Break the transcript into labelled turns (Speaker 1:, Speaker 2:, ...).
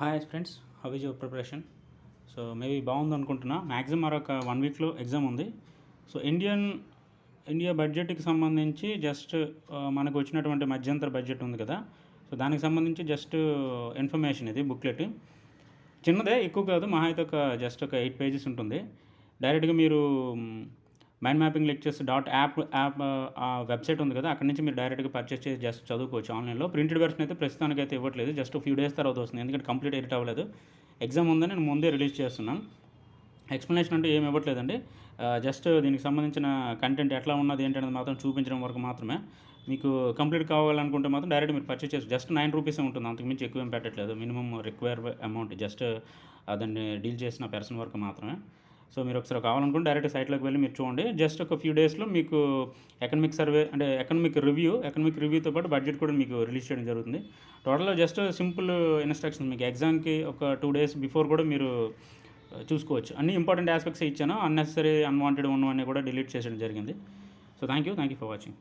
Speaker 1: Hi friends how is your preparation so maybe బాగుంది అనుకుంటున్నా. Maximum మరొక వన్ వీక్లో ఎగ్జామ్ ఉంది. సో ఇండియన్ ఇండియా బడ్జెట్కి సంబంధించి జస్ట్ uh, మనకు వచ్చినటువంటి మధ్యంతర బడ్జెట్ ఉంది కదా. సో దానికి సంబంధించి జస్ట్ ఇన్ఫర్మేషన్ uh, ఇది బుక్లెట్ చిన్నదే ఎక్కువ కాదు. మహా అయితే ఒక జస్ట్ ఒక ఎయిట్ పేజెస్ ఉంటుంది. డైరెక్ట్గా మీరు mind mapping lectures dot app app ఆ వెబ్సైట్ ఉంది కదా అక్కడ నుంచి మీరు డైరెక్ట్గా పర్చేస్ చేసి జస్ట్ చదువుకోవచ్చు ఆన్లైన్లో. ప్రింటెడ్ వెర్షన్ అయితే ప్రస్తుతానికి అయితే ఇవ్వట్లేదు జస్ట్ ఫ్యూ డేస్ తర్వాత వస్తుంది ఎందుకంటే కంప్లీట్ ఎడిట్ అవ్వలేదు. ఎగ్జామ్ ఉందని నేను ముందే రిలీజ్ చేస్తున్నాను. ఎక్స్ప్లెనేషన్ అంటే ఏమి ఇవ్వట్లేదండి. జస్ట్ దీనికి సంబంధించిన కంటెంట్ ఎట్లా ఉన్నది ఏంటనేది మాత్రం చూపించడం వరకు మాత్రమే. మీకు కంప్లీట్ కావాలనుకుంటే మాత్రం డైరెక్ట్ మీరు పర్చేస్ చేసి జస్ట్ నైన్ రూపీస్ ఉంటుంది అంతకుమించి ఎక్కువ ఏం పెట్టట్లేదు. మినిమం రిక్వైర్ అమౌంట్ జస్ట్ దాన్ని డీల్ చేసిన పర్సన్ వరకు మాత్రమే. సో మీరు ఒకసారి కావాలనుకుంటే డైరెక్ట్ సైట్లోకి వెళ్ళి మీరు చూడండి. జస్ట్ ఒక ఫ్యూ డేస్లో మీకు ఎకనమిక్ సర్వే అంటే ఎకనమిక్ రివ్యూ ఎకనమిక్ రివ్యూతో పాటు బడ్జెట్ కూడా మీకు రిలీజ్ చేయడం జరుగుతుంది. టోటల్గా జస్ట్ సింపుల్ ఇన్స్ట్రక్షన్ మీకు ఎగ్జామ్కి ఒక టూ డేస్ బిఫోర్ కూడా మీరు uh, చూసుకోవచ్చు. అన్ని ఇంపార్టెంట్ ఆస్పెక్ట్స్ ఇచ్చాను అన్నెసరీ అన్వాంటెడ్ ఉన్నవన్నీ కూడా డిలీట్ చేసడం జరిగింది. So thank you thank you for watching